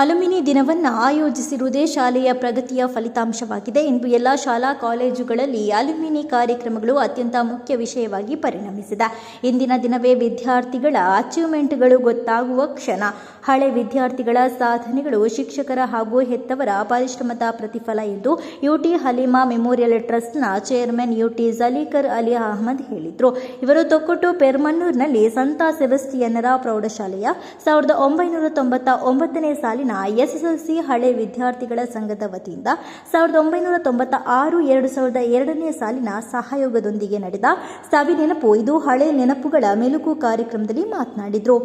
Alumni ದಿನವನ್ನು ಆಯೋಜಿಸಿರುವುದೇ ಶಾಲೆಯ ಪ್ರಗತಿಯ ಫಲಿತಾಂಶವಾಗಿದೆ ಎಂದು ಎಲ್ಲ ಶಾಲಾ ಕಾಲೇಜುಗಳಲ್ಲಿ ಅಲುಮಿನಿ ಕಾರ್ಯಕ್ರಮಗಳು ಅತ್ಯಂತ ಮುಖ್ಯ ವಿಷಯವಾಗಿ ಪರಿಣಮಿಸಿದೆ. ಇಂದಿನ ದಿನವೇ ವಿದ್ಯಾರ್ಥಿಗಳ ಅಚೀವ್ಮೆಂಟ್ಗಳು ಗೊತ್ತಾಗುವ ಕ್ಷಣ. ಹಳೆ ವಿದ್ಯಾರ್ಥಿಗಳ ಸಾಧನೆಗಳು ಶಿಕ್ಷಕರ ಹಾಗೂ ಹೆತ್ತವರ ಪರಿಶ್ರಮದ ಪ್ರತಿಫಲ ಎಂದು ಯುಟಿ ಹಲೀಮಾ ಮೆಮೋರಿಯಲ್ ಟ್ರಸ್ಟ್ನ ಚೇರ್ಮನ್ ಯುಟಿ ಜಲೀಕರ್ ಅಲಿ ಅಹಮದ್ ಹೇಳಿದರು. ಇವರು ತೊಕ್ಕೊಟ್ಟು ಪೆರ್ಮನ್ನೂರಿನಲ್ಲಿ ಸಂತ ಸೆಬಸ್ತಿಯನ್ನರ ಪ್ರೌಢಶಾಲೆಯ ಸಾವಿರದ ಒಂಬೈನೂರ ತೊಂಬತ್ತ ಒಂಬತ್ತನೇ ಸಾಲಿನ ಎಸ್ಎಸ್ಎಲ್ಸಿ ಹಳೆ ವಿದ್ಯಾರ್ಥಿಗಳ ಸಂಘದ ವತಿಯಿಂದ ಸಾವಿರದ ಒಂಬೈನೂರ ತೊಂಬತ್ತ ಆರು ಎರಡು ಸಾವಿರದ ಎರಡನೇ ಸಾಲಿನ ಸಹಯೋಗದೊಂದಿಗೆ ನಡೆದ ಸವಿ ನೆನಪು ಇದು ಹಳೆ ನೆನಪುಗಳ ಮೆಲುಕು ಕಾರ್ಯಕ್ರಮದಲ್ಲಿ ಮಾತನಾಡಿದರು.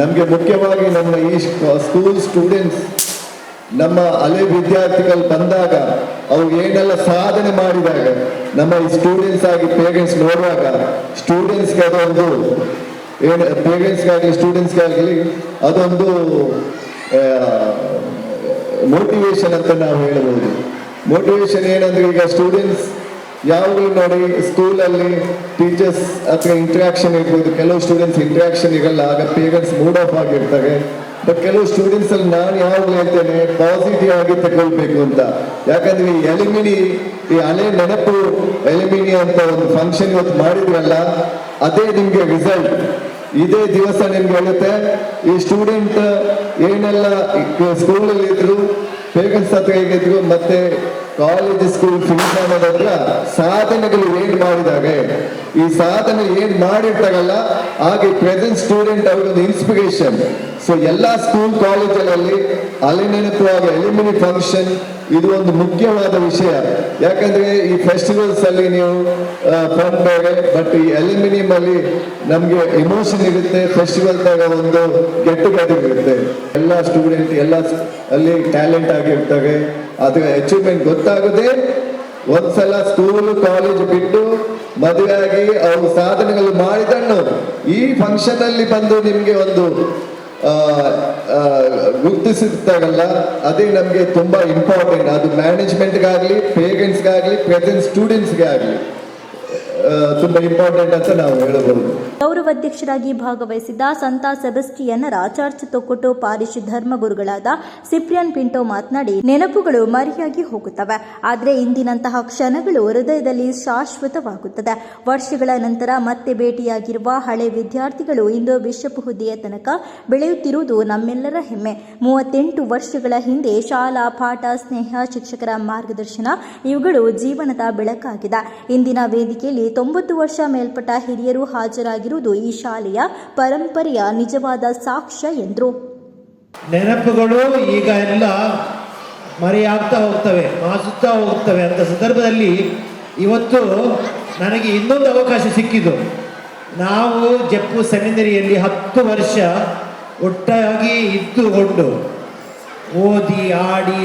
ನಮಗೆ ಮುಖ್ಯವಾಗಿ ನಮ್ಮ ಈ ಸ್ಕೂಲ್ ಸ್ಟೂಡೆಂಟ್ಸ್, ನಮ್ಮ ಹಳೆ ವಿದ್ಯಾರ್ಥಿಗಳು ಬಂದಾಗ ಅವ್ರು ಏನೆಲ್ಲ ಸಾಧನೆ ಮಾಡಿದಾಗ, ನಮ್ಮ ಈ ಸ್ಟೂಡೆಂಟ್ಸ್ ಆಗಿ ಪೇರೆಂಟ್ಸ್ ನೋಡುವಾಗ, ಸ್ಟೂಡೆಂಟ್ಸ್ಗೆ ಅದೊಂದು, ಏನು ಪೇರೆಂಟ್ಸ್ಗಾಗಲಿ ಸ್ಟೂಡೆಂಟ್ಸ್ಗಾಗಲಿ ಅದೊಂದು ಮೋಟಿವೇಶನ್ ಅಂತ ನಾವು ಹೇಳಬಹುದು ಮೋಟಿವೇಶನ್ ಏನಂದ್ರೆ ಈಗ ಸ್ಟೂಡೆಂಟ್ಸ್ ಯಾವಾಗಲೂ ನೋಡಿ ಸ್ಕೂಲಲ್ಲಿ ಟೀಚರ್ಸ್ ಅಥವಾ ಇಂಟ್ರಾಕ್ಷನ್ ಇರ್ಬೋದು. ಕೆಲವು ಸ್ಟೂಡೆಂಟ್ಸ್ ಇಂಟ್ರಾಕ್ಷನ್ ಇರಲ್ಲ ಆಗ ಪೇರೆಂಟ್ಸ್ ಮೂಡ್ ಆಫ್ ಆಗಿರ್ತಾರೆ. ಬಟ್ ಕೆಲವು ಸ್ಟೂಡೆಂಟ್ಸ್ ಅಲ್ಲಿ ನಾನು ಯಾವಾಗಲೂ ಹೇಳ್ತೇನೆ ಪಾಸಿಟಿವ್ ಆಗಿ ತಗೊಳ್ಬೇಕು ಅಂತ. ಯಾಕಂದ್ರೆ ಈ ಎಲಿಮಿನಿ, ಈ ಹಳೆ ನೆನಪು, ಎಲಿಮಿನಿ ಅಂತ ಒಂದು ಫಂಕ್ಷನ್ ಇವತ್ತು ಮಾಡಿದ್ರಲ್ಲ, ಅದೇ ನಿಮ್ಗೆ ರಿಸಲ್ಟ್ ಇದೇ ದಿವಸ ನಿಮ್ಗೆ ಹೇಳುತ್ತೆ, ಈ ಸ್ಟೂಡೆಂಟ್ ಏನೆಲ್ಲ ಸ್ಕೂಲಲ್ಲಿ ಇದ್ರು ಪೇರೆಂಟ್ಸ್ ಹತ್ರ ಹೇಗಿದ್ರು, ಮತ್ತೆ ಕಾಲೇಜ್ ಸ್ಕೂಲ್ ಫೀಸ್ ಮಾಡೋದ್ರ ಸಾಧನೆಗಳು ಏನ್ ಮಾಡಿದ್ದಾರೆ ಈ ಸಾಧನೆ ಏನ್ ಮಾಡಿರ್ತಾರಲ್ಲ, ಹಾಗೆ ಪ್ರೆಸೆಂಟ್ ಸ್ಟೂಡೆಂಟ್ ಅವ್ರಿಗೊಂದು ಇನ್ಸ್ಪಿರೇಷನ್ ಸೊ ಎಲ್ಲಾ ಸ್ಕೂಲ್ ಕಾಲೇಜಲ್ಲಿ ಅಲೆ ನೆನಪು ಹಾಗೂ ಎಲಿಮಿನಿ ಫಂಕ್ಷನ್ ಇದು ಒಂದು ಮುಖ್ಯವಾದ ವಿಷಯ. ಯಾಕಂದ್ರೆ ಈ ಫೆಸ್ಟಿವಲ್ಸ್ ಅಲ್ಲಿ ನೀವು ಫನ್ ಬೇರೆ ಬಟ್ ಈ ಅಲ್ಯೂಮಿನಿಯಂ ಅಲ್ಲಿ ನಮ್ಗೆ ಇಮೋಷನ್ ಇರುತ್ತೆ ಫೆಸ್ಟಿವಲ್ ದಾಗ ಒಂದು ಗೆಟ್ ಟುಗೆದರ್ ಇರುತ್ತೆ. ಎಲ್ಲ ಸ್ಟೂಡೆಂಟ್ ಎಲ್ಲ ಅಲ್ಲಿ ಟ್ಯಾಲೆಂಟ್ ಆಗಿರ್ತವೆ. ಅದರ ಅಚೀವ್ಮೆಂಟ್ ಗೊತ್ತಾಗದೆ ಒಂದ್ಸಲ ಸ್ಕೂಲ್ ಕಾಲೇಜ್ ಬಿಟ್ಟು ಮದುವೆ ಅವರು ಸಾಧನೆಗಳು ಮಾಡಿದನ್ನು ಈ ಫಂಕ್ಷನ್ ಅಲ್ಲಿ ಬಂದು ನಿಮ್ಗೆ ಒಂದು ಗುರುತಿಸಿರ್ತಾರಲ್ಲ ಅದೇ ನಮಗೆ ತುಂಬಾ ಇಂಪಾರ್ಟೆಂಟ್ ಅದು ಮ್ಯಾನೇಜ್ಮೆಂಟ್ಗಾಗ್ಲಿ ಪೇರೆಂಟ್ಸ್ಗಾಗಲಿ ಪ್ರೆಸೆಂಟ್ ಸ್ಟೂಡೆಂಟ್ಸ್ಗೆ ಆಗಲಿ. ತುಂಬಾ ಇಂಪಾರ್ಟೆಂಟ್ ಅಂತ ನಾವು ಹೇಳಬಹುದು. ಗೌರವಾಧ್ಯಕ್ಷರಾಗಿ ಭಾಗವಹಿಸಿದ್ದ ಸಂತ ಸೆಬಸ್ಟಿಯನ್ನರ ಚರ್ಚ್ ತೊಕ್ಕೊಟ್ಟು ಪಾರಿಶ್ ಧರ್ಮಗುರುಗಳಾದ ಸಿಪ್ರಿಯನ್ ಪಿಂಟೋ ಮಾತನಾಡಿ, ನೆನಪುಗಳು ಮರೆಯಾಗಿ ಹೋಗುತ್ತವೆ, ಆದರೆ ಇಂದಿನಂತಹ ಕ್ಷಣಗಳು ಹೃದಯದಲ್ಲಿ ಶಾಶ್ವತವಾಗುತ್ತದೆ. ವರ್ಷಗಳ ನಂತರ ಮತ್ತೆ ಭೇಟಿಯಾಗಿರುವ ಹಳೆ ವಿದ್ಯಾರ್ಥಿಗಳು ಇಂದು ಬಿಷಪ್ ಹುದ್ದೆಯ ತನಕ ಬೆಳೆಯುತ್ತಿರುವುದು ನಮ್ಮೆಲ್ಲರ ಹೆಮ್ಮೆ. ಮೂವತ್ತೆಂಟು ವರ್ಷಗಳ ಹಿಂದೆ ಶಾಲಾ, ಪಾಠ, ಸ್ನೇಹ, ಶಿಕ್ಷಕರ ಮಾರ್ಗದರ್ಶನ, ಇವುಗಳು ಜೀವನದ ಬೆಳಕಾಗಿದೆ. ಇಂದಿನ ವೇದಿಕೆಯಲ್ಲಿ ತೊಂಬತ್ತು ವರ್ಷ ಮೇಲ್ಪಟ್ಟ ಹಿರಿಯರು ಹಾಜರಾಗಿರುವುದು ಈ ಶಾಲೆಯ ಪರಂಪರೆಯ ನಿಜವಾದ ಸಾಕ್ಷ್ಯ ಎಂದರು. ನೆನಪುಗಳು ಈಗ ಎಲ್ಲ ಮರೆಯಾಗ್ತಾ ಹೋಗ್ತವೆ, ಮಾಸುತ್ತಾ ಹೋಗ್ತವೆ ಅಂತ ಸಂದರ್ಭದಲ್ಲಿ ಇವತ್ತು ನನಗೆ ಇನ್ನೊಂದು ಅವಕಾಶ ಸಿಕ್ಕಿತು ನಾವು ಜಪ್ಪು ಸೆಮಿನರಿಯಲ್ಲಿ ಹತ್ತು ವರ್ಷ ಒಟ್ಟಾಗಿ ಇದ್ದುಕೊಂಡು ಓದಿ, ಆಡಿ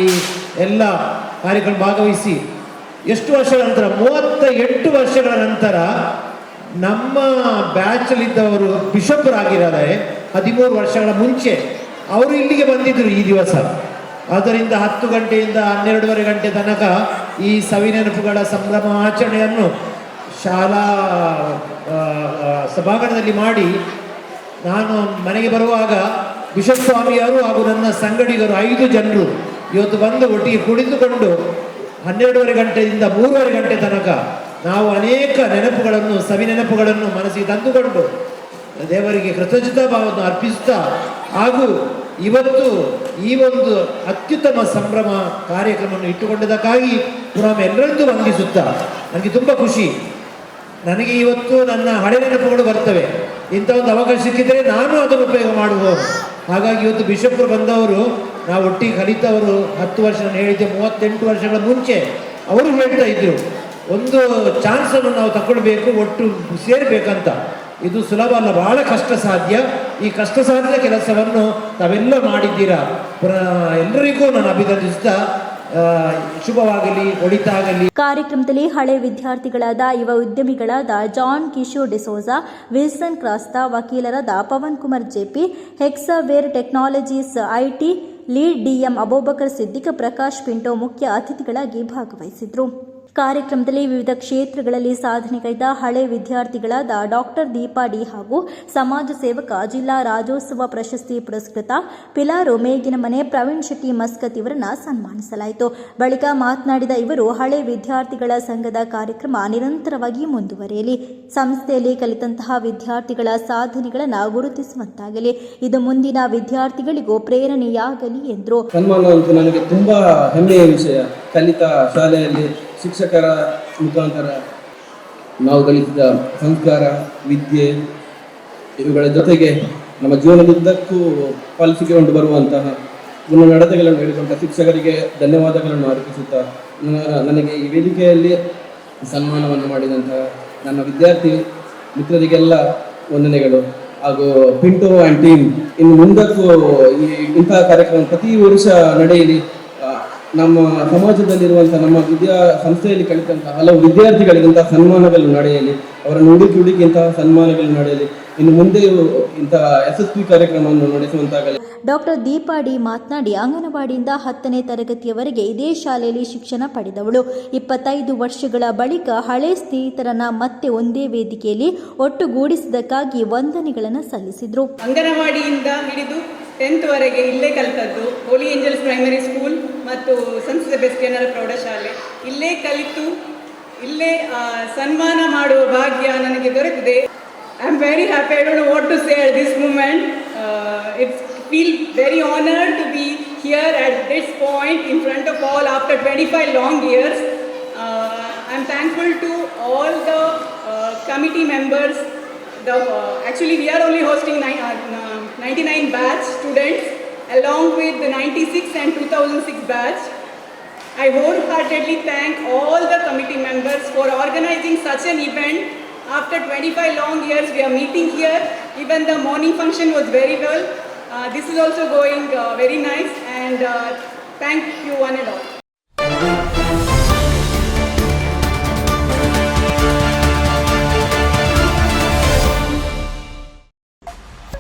ಎಲ್ಲ ಕಾರ್ಯಕ್ರಮ ಭಾಗವಹಿಸಿ ಎಷ್ಟು ವರ್ಷಗಳ ನಂತರ? ಮೂವತ್ತ ಎಂಟು ವರ್ಷಗಳ ನಂತರ ನಮ್ಮ ಬ್ಯಾಚಲ್ಲಿದ್ದವರು ಬಿಷಪ್ರಾಗಿದ್ದಾರೆ ಹದಿಮೂರು ವರ್ಷಗಳ ಮುಂಚೆ. ಅವರು ಇಲ್ಲಿಗೆ ಬಂದಿದ್ದರು ಈ ದಿವಸ. ಅದರಿಂದ ಹತ್ತು ಗಂಟೆಯಿಂದ ಹನ್ನೆರಡೂವರೆ ಗಂಟೆ ತನಕ ಈ ಸವಿನೆನಪುಗಳ ಸಂಭ್ರಮ ಆಚರಣೆಯನ್ನು ಶಾಲಾ ಸಭಾಂಗಣದಲ್ಲಿ ಮಾಡಿ ನಾನು ಮನೆಗೆ ಬರುವಾಗ ಬಿಷಪ್ ಸ್ವಾಮಿಯವರು ಹಾಗೂ ನನ್ನ ಸಂಗಡಿಗರು ಐದು ಜನರು ಇವತ್ತು ಬಂದು ಒಟ್ಟಿಗೆ ಕುಳಿತುಕೊಂಡು ಹನ್ನೆರಡೂವರೆ ಗಂಟೆಯಿಂದ ಮೂರುವರೆ ಗಂಟೆ ತನಕ ನಾವು ಅನೇಕ ನೆನಪುಗಳನ್ನು, ಸವಿ ನೆನಪುಗಳನ್ನು ಮನಸ್ಸಿಗೆ ತಂದುಕೊಂಡು ದೇವರಿಗೆ ಕೃತಜ್ಞತಾ ಭಾವವನ್ನು ಅರ್ಪಿಸುತ್ತಾ ಹಾಗೂ ಇವತ್ತು ಈ ಒಂದು ಅತ್ಯುತ್ತಮ ಸಂಭ್ರಮ ಕಾರ್ಯಕ್ರಮವನ್ನು ಇಟ್ಟುಕೊಂಡದಕ್ಕಾಗಿ ಪುನಃ ಎಲ್ಲರದ್ದು ವಂದಿಸುತ್ತಾ ನನಗೆ ತುಂಬ ಖುಷಿ. ನನಗೆ ಇವತ್ತು ನನ್ನ ಹಳೆ ನೆನಪುಗಳು ಬರ್ತವೆ. ಇಂಥ ಒಂದು ಅವಕಾಶ ಸಿಕ್ಕಿದರೆ ನಾನು ಅದನ್ನು ಉಪಯೋಗ ಮಾಡುವವರು ಹಾಗಾಗಿ ಇವತ್ತು ಬಿಷಪ್ರು ಬಂದವರು ನಾವು ಒಟ್ಟಿಗೆ ಕಲಿತವರು ಹತ್ತು ವರ್ಷ ಹೇಳಿದ್ದೆ, ಮೂವತ್ತೆಂಟು ವರ್ಷಗಳ ಮುಂಚೆ ಅವರು ಹೇಳ್ತಾ ಇದ್ರು, ಒಂದು ಚಾನ್ಸನ್ನು ನಾವು ತಗೊಳ್ಬೇಕು, ಒಟ್ಟು ಸೇರಬೇಕಂತ. ಇದು ಸುಲಭ ಅಲ್ಲ, ಬಹಳ ಕಷ್ಟ ಸಾಧ್ಯ. ಈ ಕಷ್ಟ ಸಾಧ್ಯ ಕೆಲಸವನ್ನು ತಾವೆಲ್ಲ ಮಾಡಿದ್ದೀರಾ? ಎಲ್ಲರಿಗೂ ನಾನು ಅಭಿನಂದಿಸ್ತಾ ಶುಭವಾಗಲಿ ಒಳಿತಾಗಲಿ ಕಾರ್ಯಕ್ರಮದಲ್ಲಿ ಹಳೆ ವಿದ್ಯಾರ್ಥಿಗಳಾದ ಯುವ ಉದ್ಯಮಿಗಳಾದ ಜಾನ್ ಕಿಶೋರ್ ಡಿಸೋಜಾ, ವಿಲ್ಸನ್ ಕ್ರಾಸ್ತಾ, ವಕೀಲರಾದ Pavan Kumar JP Hexaware technologies IT lead DM Abubakar Siddiq Prakash Pinto ಮುಖ್ಯ ಅತಿಥಿಗಳಾಗಿ ಭಾಗವಹಿಸಿದ್ರು ಕಾರ್ಯಕ್ರಮದಲ್ಲಿ ವಿವಿಧ ಕ್ಷೇತ್ರಗಳಲ್ಲಿ ಸಾಧನೆಗೈದ ಹಳೆ ವಿದ್ಯಾರ್ಥಿಗಳಾದ ಡಾಕ್ಟರ್ ದೀಪಾ ಡಿ ಹಾಗೂ ಸಮಾಜ ಸೇವಕ ಜಿಲ್ಲಾ ರಾಜ್ಯೋತ್ಸವ ಪ್ರಶಸ್ತಿ ಪುರಸ್ಕೃತ ಪಿಲಾರು ಮೇಗಿನ ಮನೆ ಪ್ರವೀಣ್ ಶೆಟ್ಟಿ ಮಸ್ಕತ್ ಇವರನ್ನ ಸನ್ಮಾನಿಸಲಾಯಿತು. ಬಳಿಕ ಮಾತನಾಡಿದ ಇವರು, ಹಳೆ ವಿದ್ಯಾರ್ಥಿಗಳ ಸಂಘದ ಕಾರ್ಯಕ್ರಮ ನಿರಂತರವಾಗಿ ಮುಂದುವರಿಯಲಿ. ಸಂಸ್ಥೆಯಲ್ಲಿ ಕಲಿತಂತಹ ವಿದ್ಯಾರ್ಥಿಗಳ ಸಾಧನೆಗಳನ್ನು ಗುರುತಿಸುವಂತಾಗಲಿ. ಇದು ಮುಂದಿನ ವಿದ್ಯಾರ್ಥಿಗಳಿಗೂ ಪ್ರೇರಣೆಯಾಗಲಿ ಎಂದರು. ನನಗೆ ತುಂಬಾ ಹೆಮ್ಮೆಯ ಕಲಿತ ಶಾಲೆಯಲ್ಲಿ ಶಿಕ್ಷಕರ ಮುಖಾಂತರ ನಾವು ಗಳಿಸಿದ ಸಂಸ್ಕಾರ, ವಿದ್ಯೆ ಇವುಗಳ ಜೊತೆಗೆ ನಮ್ಮ ಜೀವನದುದ್ದಕ್ಕೂ ಪಾಲಿಸಿಕೊಂಡು ಬರುವಂತಹ ಗುಣ ನಡತೆಗಳನ್ನು ಹೇಳಿಕೊಂಡ ಶಿಕ್ಷಕರಿಗೆ ಧನ್ಯವಾದಗಳನ್ನು ಅರ್ಪಿಸುತ್ತಾ ನನಗೆ ಈ ವೇದಿಕೆಯಲ್ಲಿ ಸನ್ಮಾನವನ್ನು ಮಾಡಿದಂತಹ ನನ್ನ ವಿದ್ಯಾರ್ಥಿ ಮಿತ್ರರಿಗೆಲ್ಲ ವಂದನೆಗಳು. ಹಾಗೂ ಪಿಂಟು ಆ್ಯಂಡ್ ಟೀಮ್ ಇನ್ನು ಮುಂದಕ್ಕೂ ಈ ಇಂತಹ ಕಾರ್ಯಕ್ರಮ ಪ್ರತಿ ವರ್ಷ ನಡೆಯಲಿ. ನಮ್ಮ ಸಮಾಜದಲ್ಲಿರುವಂತಹ ನಮ್ಮ ವಿದ್ಯಾ ಸಂಸ್ಥೆಯಲ್ಲಿ ಕಲಿತಂತಹ ಹಲವು ವಿದ್ಯಾರ್ಥಿಗಳಿಗಿಂತಹ ಸನ್ಮಾನಗಳು ನಡೆಯಲಿ ಅವರನ್ನು ಹುಡುಕಿ ಹುಡುಕಿ ಇಂತಹ ಸನ್ಮಾನಗಳು ನಡೆಯಲಿ ಇನ್ನು ಮುಂದೆ ಇಂತಹ ಎಸ್ ಕಾರ್ಯಕ್ರಮವನ್ನು ನಡೆಸುವಂತಾಗಲಿ. ಡಾಕ್ಟರ್ ದೀಪಾ ಡಿ ಮಾತನಾಡಿ ಅಂಗನವಾಡಿಯಿಂದ ಹತ್ತನೇ ತರಗತಿಯವರೆಗೆ ಇದೇ ಶಾಲೆಯಲ್ಲಿ ಶಿಕ್ಷಣ ಪಡೆದವಳು. ಇಪ್ಪತ್ತೈದು ವರ್ಷಗಳ ಬಳಿಕ ಹಳೆ ಸ್ನೇಹಿತರನ್ನ ಮತ್ತೆ ಒಂದೇ ವೇದಿಕೆಯಲ್ಲಿ ಒಟ್ಟುಗೂಡಿಸಿದ್ದಕ್ಕಾಗಿ ವಂದನೆಗಳನ್ನು ಸಲ್ಲಿಸಿದರು. ಅಂಗನವಾಡಿಯಿಂದ ಹಿಡಿದು ಟೆಂತ್ವರೆಗೆ ಇಲ್ಲೇ ಕಲಿತದ್ದು ಹೋಲಿ ಏಂಜಲ್ಸ್ ಪ್ರೈಮರಿ ಸ್ಕೂಲ್ ಮತ್ತು ಸಂಸ್ಕೃತ ಬೆಸ್ಟಿಯನರ ಪ್ರೌಢಶಾಲೆ. ಇಲ್ಲೇ ಕಲಿತು ಇಲ್ಲೇ ಸನ್ಮಾನ ಮಾಡುವ ಭಾಗ್ಯ ನನಗೆ ದೊರೆತಿದೆ. I am very happy I don't want to say at this moment it's feel very honoured to be here at this point in front of all after twenty five long years I am thankful to all the committee members the, actually actually we are only hosting ninety nine 99 batch students. Along with the 96 and 2006 batch. I wholeheartedly thank all the committee members for organizing such an event. After 25 long years, we are meeting here. Even the morning function was very well. Uh, this is also going uh, very nice and uh, thank you one and all.